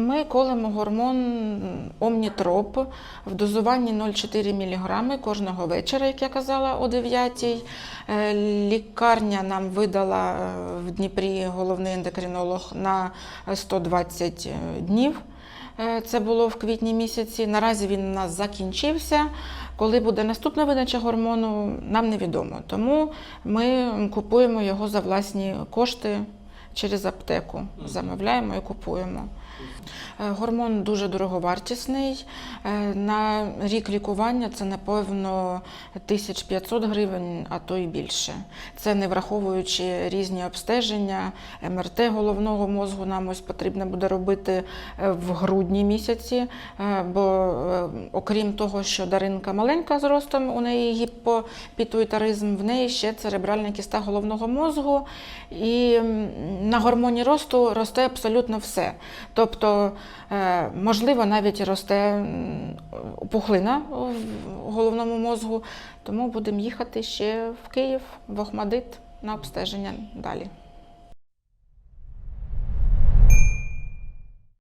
Ми колемо гормон Омнітроп в дозуванні 0,4 мг кожного вечора, як я казала, о 9 Е, Лікарня нам видала е, в Дніпрі головний ендокринолог на 120 днів. Е, Це було в квітні місяці. Наразі він у нас закінчився. Коли буде наступна видача гормону, нам невідомо. Тому ми купуємо його за власні кошти через аптеку. Замовляємо і купуємо. Е, Гормон дуже дороговартісний. Е, На рік лікування це, напевно, 1500 гривень, а то і більше. Це не враховуючи різні обстеження, МРТ головного мозку нам ось потрібно буде робити е, в грудні місяці, бо окрім того, що Даринка маленька з ростом, у неї гіпопітуїтаризм, в неї ще церебральна кіста головного мозку. І на гормоні росту росте абсолютно все. Тобто, е, можливо, навіть росте пухлина в головному мозку, тому будемо їхати ще в Київ, в Охмадит на обстеження далі.